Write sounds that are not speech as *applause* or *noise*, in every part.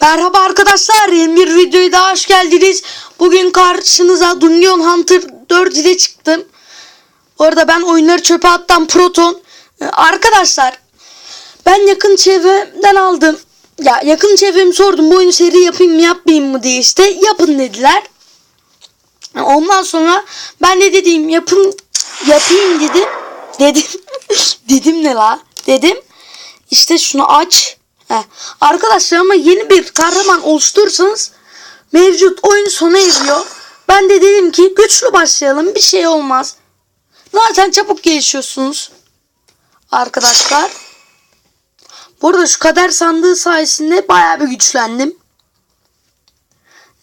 Merhaba arkadaşlar yeni bir videoya daha hoş geldiniz. Bugün karşınıza Dungeon Hunter 4 ile çıktım. Bu arada ben oyunları çöpe attan Proton. Ee, Arkadaşlar ben yakın çevremden aldım. Ya yakın çevremi sordum bu oyunu seri yapayım mı yapmayayım mı diye işte yapın dediler. Ondan sonra ben de dediğim yapın yapayım dedim. *laughs* Dedim. *laughs* dedim ne la? Dedim. İşte şunu aç. Heh. Arkadaşlar ama yeni bir kahraman oluşturursanız mevcut oyun sona eriyor. Ben de dedim ki güçlü başlayalım bir şey olmaz. Zaten çabuk gelişiyorsunuz. Arkadaşlar. Bu arada şu kader sandığı sayesinde bayağı bir güçlendim.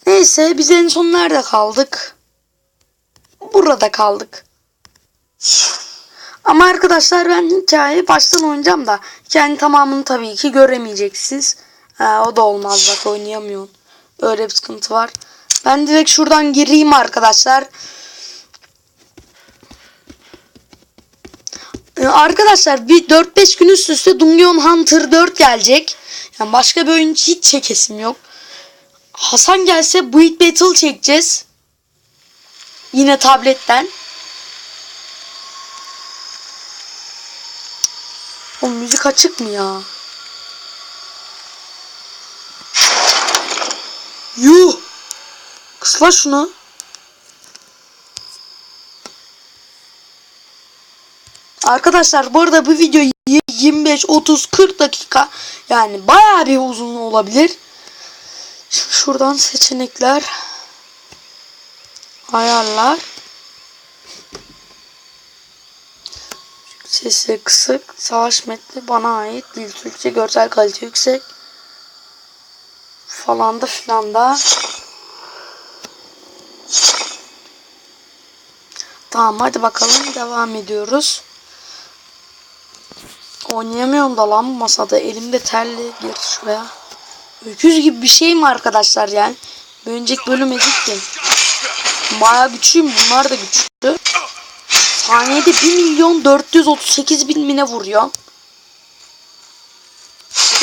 Neyse biz en son nerede kaldık? Burada kaldık. Ama arkadaşlar ben hikayeyi baştan oynayacağım da hikayenin tamamını tabii ki göremeyeceksiniz. Ha, o da olmaz bak oynayamıyorsun. Öyle bir sıkıntı var. Ben direkt şuradan gireyim arkadaşlar. Ee, Arkadaşlar bir 4-5 gün üst üste Dungeon Hunter 4 gelecek. Yani başka bir oyun hiç çekesim yok. Hasan gelse Build Battle çekeceğiz. Yine tabletten. O müzik açık mı ya? Yuh! Kısla şunu. Arkadaşlar bu arada bu video 25, 30, 40 dakika yani bayağı bir uzun olabilir. Şimdi şuradan seçenekler ayarlar Sesi kısık, savaş metni bana ait, dil Türkçe, görsel kalite yüksek falan da filan da. Tamam hadi bakalım devam ediyoruz. Oynayamıyorum da lan masada. Elimde terli. Gir şuraya. Öküz gibi bir şey mi arkadaşlar yani? Bir önceki bölüm eziktim. Baya güçlüyüm. Bunlar da güçlü. Saniyede 1 milyon 438 bin mine vuruyor.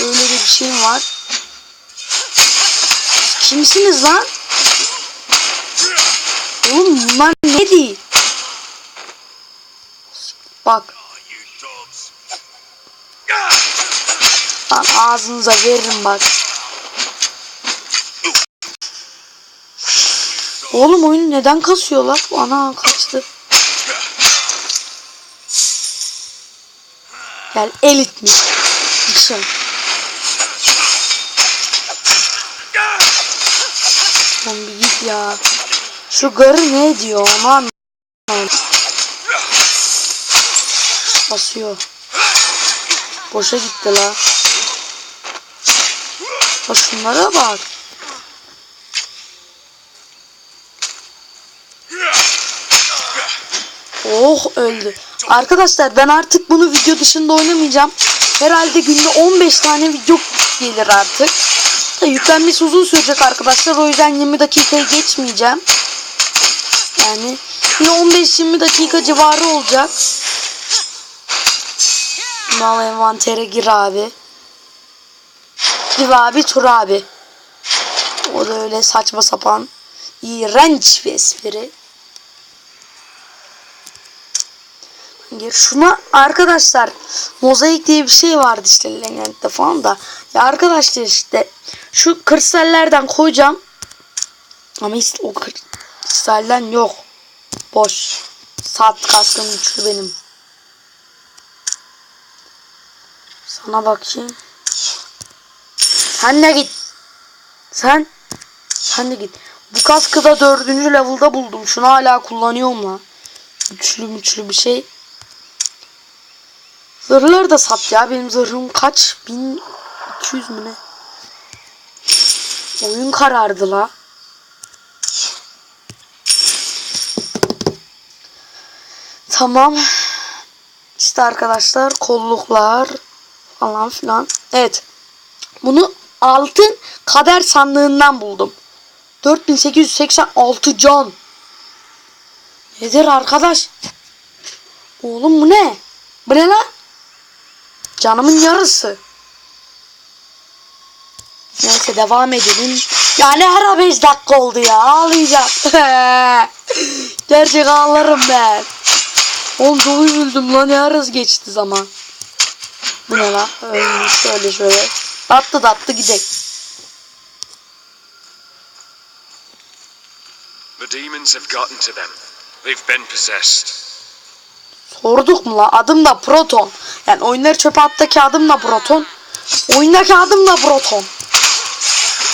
Öyle de bir şeyim var. Kimsiniz lan? Oğlum bunlar ne değil? Bak. Lan ağzınıza veririm bak. Oğlum oyun neden kasıyor lan? Ana kaçtı. Gel elit mi? Dışarı. Oğlum bir git ya. Şu garı ne diyor anlamadım. Basıyor. Boşa gitti la. Bak şunlara bak. Oh öldü. Arkadaşlar ben artık bunu video dışında oynamayacağım. Herhalde günde 15 tane video gelir artık. Da yüklenmesi uzun sürecek arkadaşlar. O yüzden 20 dakikayı geçmeyeceğim. Yani yine 15-20 dakika civarı olacak. Mal envantere gir abi. Gir abi tur abi. O da öyle saçma sapan. iğrenç bir espri. Gir. Şuna arkadaşlar mozaik diye bir şey vardı işte Lengent'te falan da. Ya arkadaşlar işte şu kristallerden koyacağım. Ama hiç o kristalden yok. Boş. Saat kaskım güçlü benim. Sana bakayım. Sen de git. Sen. Sen de git. Bu kaskı da dördüncü level'da buldum. Şunu hala kullanıyorum la. Güçlü güçlü bir şey. Zırhları da sat ya. Benim zırhım kaç? 1200 mü ne? Oyun karardı la. Tamam. İşte arkadaşlar kolluklar falan filan. Evet. Bunu altın kader sandığından buldum. 4886 can. Nedir arkadaş? Oğlum bu ne? Bu ne lan? Canımın yarısı. Neyse devam edelim. Yani her 5 dakika oldu ya ağlayacağım. *laughs* Gerçek ağlarım ben. Oğlum çok üzüldüm lan ne geçti zaman. Bu ne lan? Ölmüş şöyle şöyle. Tatlı tatlı gidek. The demons have gotten to them. They've been possessed. Sorduk mu la? Adım da Proton. Yani oyunları çöpe attaki adım da Proton. Oyundaki adım da Proton.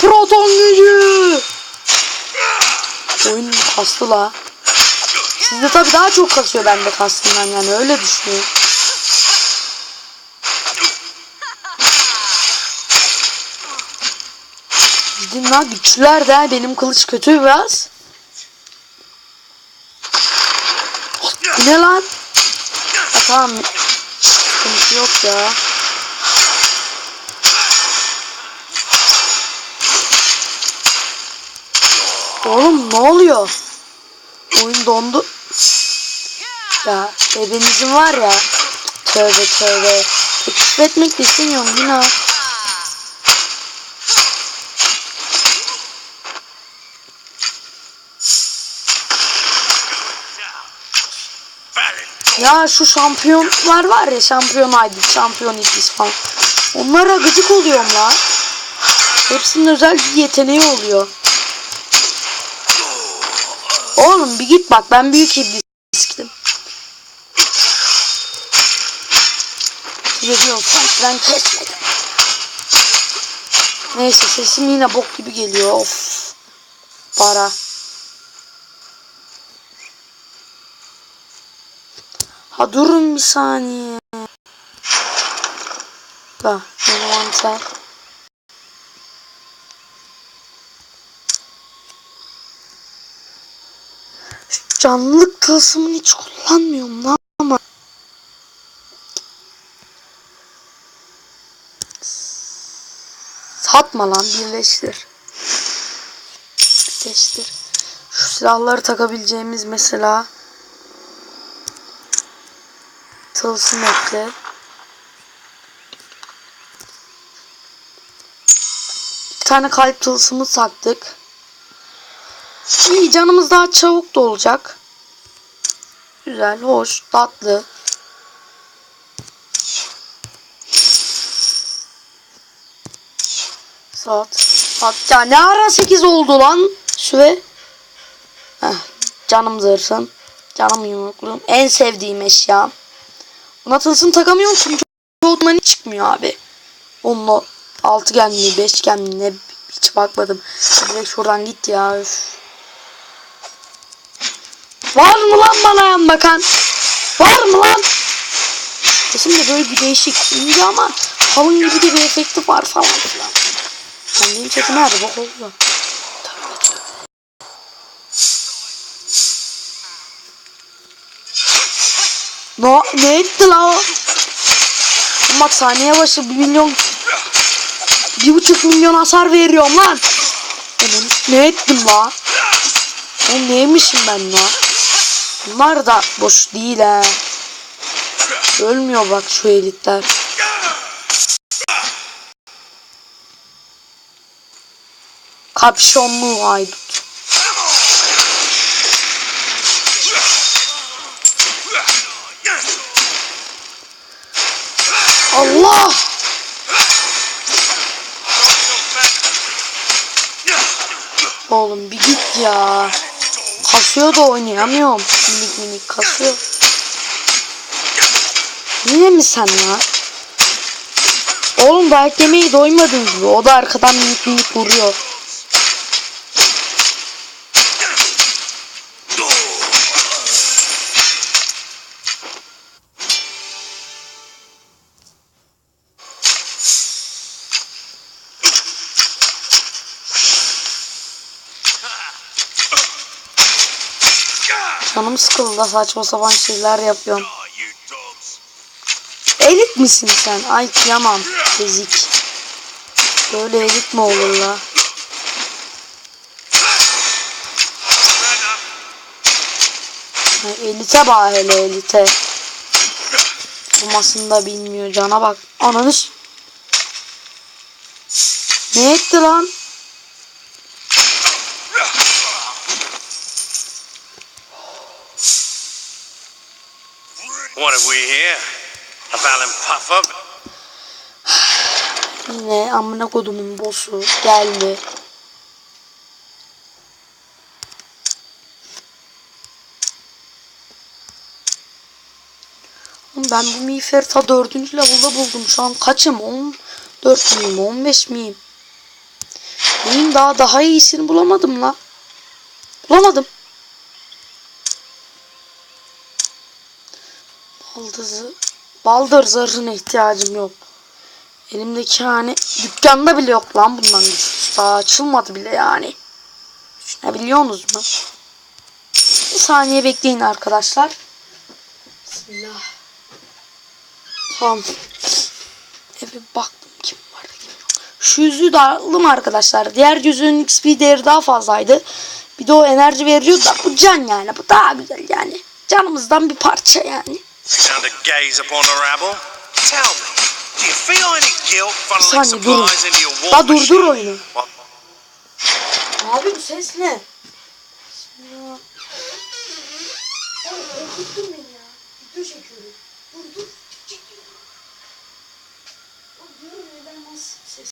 Proton gücü. Oyun kastı la. Sizde tabi daha çok kasıyor bende kastından yani öyle düşünüyorum. Gidin la güçlüler de benim kılıç kötü biraz. Ne lan? Tamam. Sıkıntı yok ya. Oğlum ne oluyor? Oyun dondu. Ya evinizin var ya. Tövbe tövbe. Küfür etmek de istemiyorum günah. Ya şu şampiyonlar var ya şampiyon aydı, şampiyon ikiz falan. Onlara gıcık oluyorum la. Hepsinin özel bir yeteneği oluyor. Oğlum bir git bak ben büyük ibliskim. Size diyorum ben kesmedim. Neyse sesim yine bok gibi geliyor of. Para. Ha durun bir saniye. Da envanter. Şu canlılık tılsımını hiç kullanmıyorum lan ama. Satma lan birleştir. Birleştir. Şu silahları takabileceğimiz mesela tılsım ekle. Bir tane kalp tılsımı taktık. İyi canımız daha çabuk da olacak. Güzel, hoş, tatlı. Saat. Ya ne ara 8 oldu lan? Süre. Heh, canım zırhım. Canım yumrukluğum. En sevdiğim eşya. Tılsım takamıyorum çünkü hiç çıkmıyor abi. Onunla 6 gelmiyor 5 gelmiyor ne hiç bakmadım. Direkt şuradan git ya üf. Var mı lan bana yan bakan? Var mı lan? Sesim de böyle bir değişik ince ama kalın gibi de bir efekti var falan filan. Benim sesim nerede bak oldu. No, ne etti la o? Bak saniye başı bir milyon bir buçuk milyon hasar veriyorum lan. Oğlum, ne ettim la? Oğlum neymişim ben la? Bunlar da boş değil he. Ölmüyor bak şu elitler. Kapşonlu haydut. Allah! Oğlum bir git ya. Kasıyor da oynayamıyorum. Minik minik kasıyor. Yine mi sen ya? Oğlum dayak yemeği doymadın gibi. O da arkadan minik minik vuruyor. Canım sıkıldı saçma sapan şeyler yapıyorum. Elit misin sen? Ay kıyamam. Ezik. Böyle elit mi olur la? Elite bak hele elite. Olmasını da bilmiyor cana bak. Ananı Ne etti lan? What have we here? A Valen puff? Yine amına kodumun boss'u geldi. Ben bu miğferi ta 4. level'da buldum. Şu an kaçım? 14 miyim? 15 miyim? Neyim daha daha iyisini bulamadım la. Bulamadım. Baldızı, baldır zırhına ihtiyacım yok. Elimdeki hani dükkanda bile yok lan bundan. Daha açılmadı bile yani. Düşünebiliyorsunuz mu? Bir saniye bekleyin arkadaşlar. Bismillah. Tamam. Eve baktım kim var kim. Şu yüzüğü de aldım arkadaşlar. Diğer yüzüğün XP değeri daha fazlaydı. Bir de o enerji veriyor da bu can yani. Bu daha güzel yani. Canımızdan bir parça yani. Time to gaze upon the rabble? Tell me, do you feel any guilt funneling supplies into your war La durdur machine? oyunu. Abi bu ses ne? Korkuttun beni ya. Video çekiyorum. Dur dur. Çekiyorum. Oğlum diyorum neden nasıl ses?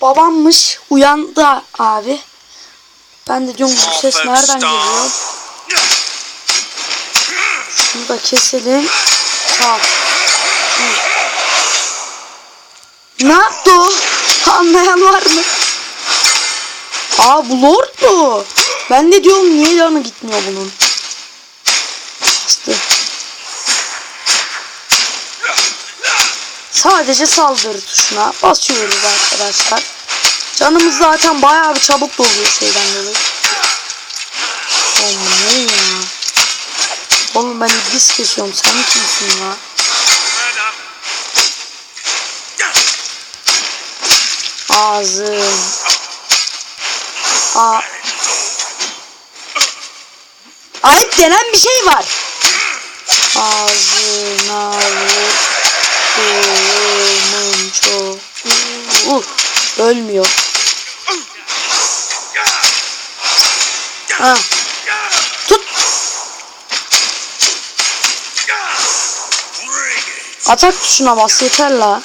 Babammış uyandı abi. Ben de diyorum bu ses nereden geliyor? Şunu da keselim. Tamam. Ne yaptı o? Anlayan var mı? Aa bu lord mu? Ben de diyorum niye canı gitmiyor bunun? Bastı. Sadece saldırı tuşuna basıyoruz arkadaşlar. Canımız zaten bayağı bir çabuk doluyor şeyden dolayı. Ne ya? Oğlum ben iblis kesiyorum sen kimsin ya? Ağzım. Aa. Ayıp denen bir şey var. Ağzına vur. Kulumun çok. Uh, ölmüyor. Ha. Atak tuşuna bas yeter la.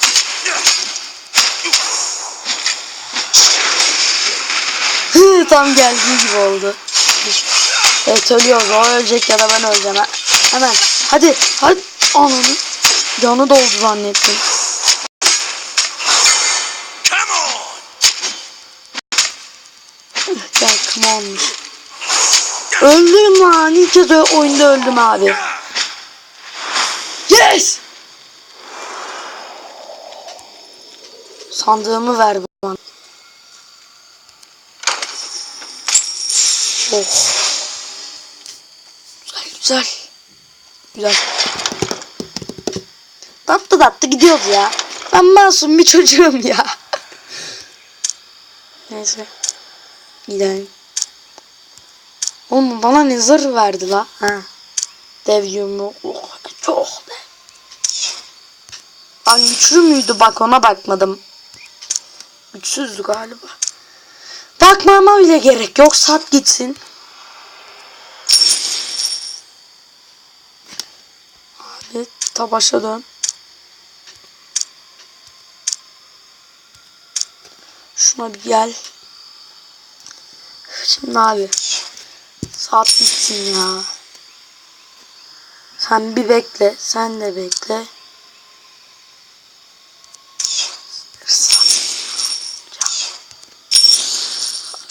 Tam geldiği gibi oldu. Evet ölüyoruz. O ölecek ya da ben öleceğim. ha. Hemen. Hadi. Hadi. Ananı. Canı doldu zannettim. Come on! Gel come onmuş. Öldüm lan. İlk kez oyunda öldüm abi. Sandığımı ver bana. Oh. Güzel güzel. Güzel. Tatlı tatlı gidiyoruz ya. Ben masum bir çocuğum ya. *laughs* Neyse. Gidelim. Oğlum bana ne zırh verdi la? Ha. Dev yumruğu. Oh, çok dev. Lan güçlü müydü bak ona bakmadım. Güçsüzdü galiba. Bakmama bile gerek yok. Sat gitsin. Abi ta dön. Şuna bir gel. Şimdi abi. Saat bitsin ya. Sen bir bekle. Sen de bekle.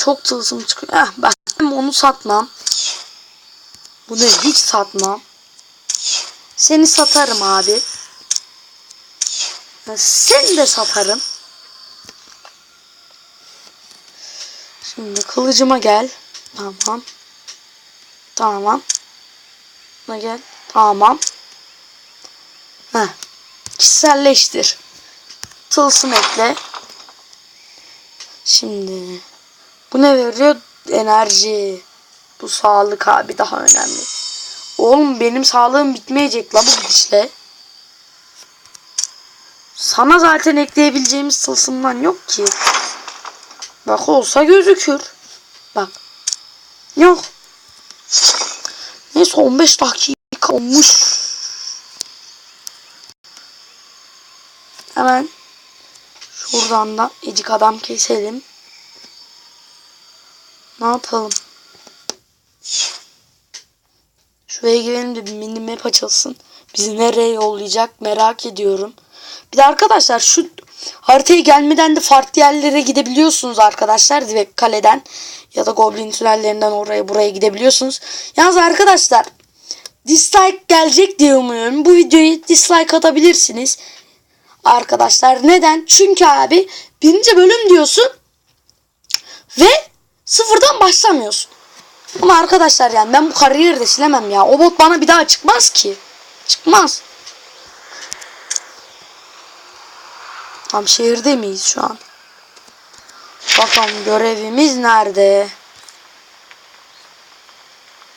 Çok tılsım çıkıyor. Eh ben onu satmam. Bunu hiç satmam. Seni satarım abi. Seni de satarım. Şimdi kılıcıma gel. Tamam. Tamam. Buna gel. Tamam. Heh. Kişiselleştir. Tılsım ekle. Şimdi. Bu ne veriyor? Enerji. Bu sağlık abi daha önemli. Oğlum benim sağlığım bitmeyecek la bu gidişle. Sana zaten ekleyebileceğimiz tılsımdan yok ki. Bak olsa gözükür. Bak. Yok. Neyse 15 dakika olmuş. Hemen şuradan da ecik adam keselim. Ne yapalım? Şuraya girelim de bir mini map açılsın. Bizi nereye yollayacak merak ediyorum. Bir de arkadaşlar şu haritaya gelmeden de farklı yerlere gidebiliyorsunuz arkadaşlar. Direkt kaleden ya da goblin tünellerinden oraya buraya gidebiliyorsunuz. Yalnız arkadaşlar dislike gelecek diye umuyorum. Bu videoyu dislike atabilirsiniz. Arkadaşlar neden? Çünkü abi birinci bölüm diyorsun ve sıfırdan başlamıyorsun. Ama arkadaşlar yani ben bu kariyeri de silemem ya. O bot bana bir daha çıkmaz ki. Çıkmaz. Tam şehirde miyiz şu an? Bakalım görevimiz nerede?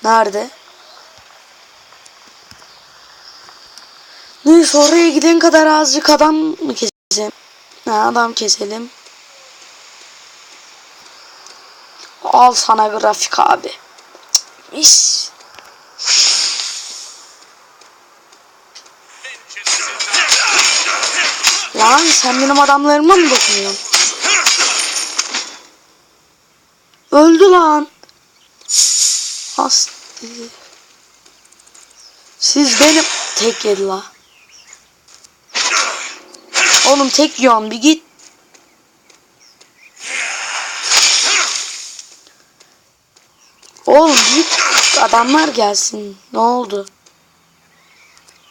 Nerede? Neyse oraya giden kadar azıcık adam mı keselim? Ha, adam keselim. Al sana grafik abi. Mis. Lan sen benim adamlarıma mı dokunuyorsun? Öldü lan. As. Siz benim tek yedi la. Oğlum tek yiyorsun bir git. Oğlum git. Adamlar gelsin. Ne oldu?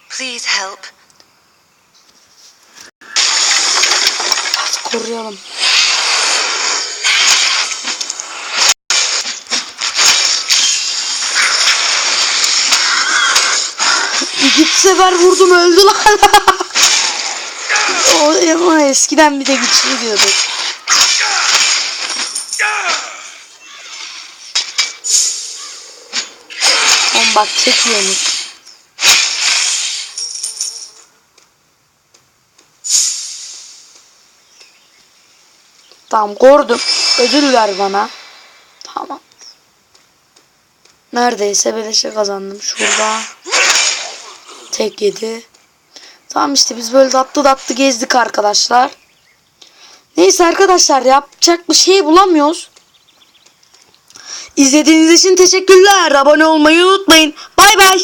Please help. Hadi koruyalım. İki sefer vurdum öldü lan. *laughs* o eskiden bir de güçlü diyorduk. Oğlum bak çekiyormuş. Tamam korudum. Ödül ver bana. Tamam. Neredeyse beleşe kazandım. Şurada. Tek yedi. Tamam işte biz böyle tatlı tatlı gezdik arkadaşlar. Neyse arkadaşlar yapacak bir şey bulamıyoruz. İzlediğiniz için teşekkürler. Abone olmayı unutmayın. Bay bay.